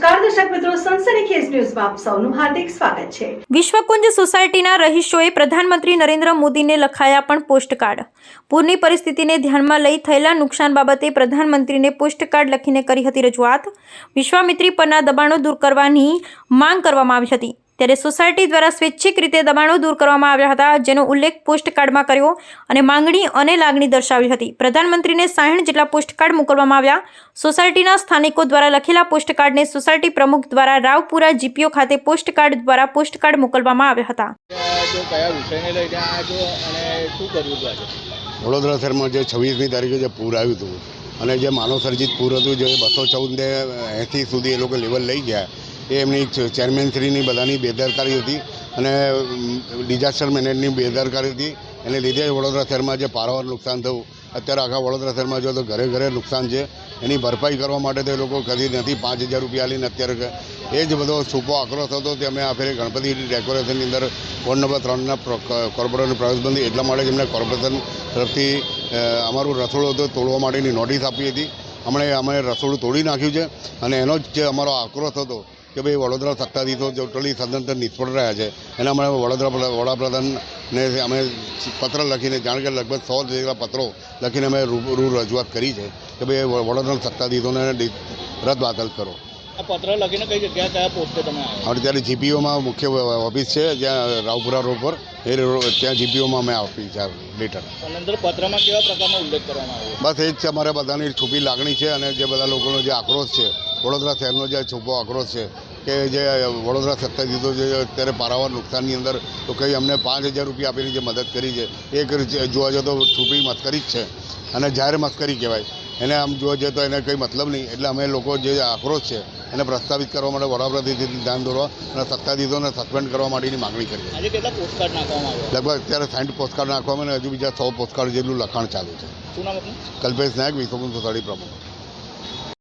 નમસ્કાર, દર્શક મિત્રો, સનસની ખેસ ન્યૂઝમાં આપ સૌનું હાર્દિક સ્વાગત છે. વિશ્વકુંજ સોસાયટીના રહીશોએ પ્રધાનમંત્રી નરેન્દ્ર મોદીને લખાયા પણ પોસ્ટકાર્ડ. પૂરની પરિસ્થિતિને ધ્યાનમાં લઈ થયેલા નુકસાન બાબતે પ્રધાનમંત્રીને પોસ્ટકાર્ડ લખીને કરી હતી રજૂઆત. વિશ્વામિત્રી પરના દબાણો દૂર કરવાની માંગ કરવામાં આવી હતી. ત્યારે સોસાયટી દ્વારા સ્વૈચ્છિક રીતે દબાણો દૂર કરવામાં આવ્યા હતા જેનો ઉલ્લેખ પોસ્ટકાર્ડમાં કર્યો અને માંગણી અને લાગણી દર્શાવી હતી. પ્રધાનમંત્રીને સાહીઠ જેટલા પોસ્ટકાર્ડ મોકલવામાં આવ્યા. સોસાયટીના સ્થાનિકો દ્વારા લખેલા પોસ્ટકાર્ડને સોસાયટી પ્રમુખ દ્વારા રાવપુરા જીપીઓ ખાતે પોસ્ટકાર્ડ દ્વારા પોસ્ટકાર્ડ મોકલવામાં આવ્યા હતા. જો કયા વિષયને લઈને આવ્યા છો અને શું કર્યું હતું આજે? વડોદરા શહેરમાં જે છવ્વીસમી તારીખે જે પૂર આવ્યું હતું અને જે માનવસર્જિત પૂર હતું જે બસો ચૌદને એંસી સુધી એ લોકો લેવલ લઈ ગયા એ એમની ચેરમેનશ્રીની બધાની બેદરકારી હતી અને ડિઝાસ્ટર મેનેજની બેદરકારી હતી. એને લીધે વડોદરા શહેરમાં જે પારાવાર નુકસાન થયું. અત્યારે આખા વડોદરા શહેરમાં જો તો ઘરે ઘરે નુકસાન છે. એની ભરપાઈ કરવા માટે તો એ લોકો કદી નથી પાંચ હજાર રૂપિયા લઈને અત્યારે એ જ બધો છૂપો આક્રોશ હતો. તે અમે આ ફેરે ગણપતિ ડેકોરેશનની અંદર વોર્ડ નંબર ત્રણના કોર્પોરેશન પ્રવેશબંધી એટલા માટે જ એમને કોર્પોરેશન તરફથી અમારું રસોડું હતું તોડવા માટેની નોટિસ આપી હતી. હમણાં અમે રસોડું તોડી નાખ્યું છે અને એનો જ જે અમારો આક્રોશ હતો કે ભાઈ વડોદરા સત્તાધીશો ટોટલી સદંતર નિષ્ફળ રહ્યા છે એના માટે વડોદરા પ્ર- વડાપ્રધાનને અમે પત્ર લખીને જાણ કે લગભગ સો જેટલા પત્રો લખીને અમે રૂ રજૂઆત કરી છે કે ભાઈ વડોદરા સત્તાધીશોને ડી- રદ બાતલ કરો પત્ર લખીને કઈ જગ્યા કયા પોસ્ટે તમે ત્યારે જીપીઓમાં મુખ્ય ઓફિસ છે જ્યાં રાવપુરા રોડ પર. એ ત્યાં જીપીઓમાં અમે આપી છે લેટર. અંદર પત્રમાં કેવા પ્રકારનો ઉલ્લેખ કરવામાં આવ્યો? બસ એ જ છે અમારે બધાની છુપી લાગણી છે અને જે બધા લોકોનો જે આક્રોશ છે વડોદરા શહેરનો જે છૂપો આક્રોશ છે કે જે વડોદરા સત્તા દીધો જે અત્યારે પારાવાર નુકસાનની અંદર તો કંઈ અમને પાંચ હજાર રૂપિયા આપીને જે મદદ કરી છે એ જોવા જતો તો છુપી મસ્કરી જ છે. અને જાહેર મસ્કરી કહેવાય. એને આમ જોવા જઈએ તો એને કંઈ મતલબ નહીં. એટલે અમે લોકો જે આક્રોશ છે એને પ્રસ્તાવિત કરવા માટે વડાપ્રધાનથી ધ્યાન દોરવા અને સત્તાધીશોને સસ્પેન્ડ કરવા માટેની માગણી કરી છે. લગભગ અત્યારે સાઠ પોસ્ટકાર્ડ નાખવામાં અને હજુ બીજા સો પોસ્ટકાર્ડ જેટલું લખાણ ચાલુ છે. કલ્પેશ નાયક વિશ્વકુંજ સોસાયટી પ્રમુખ.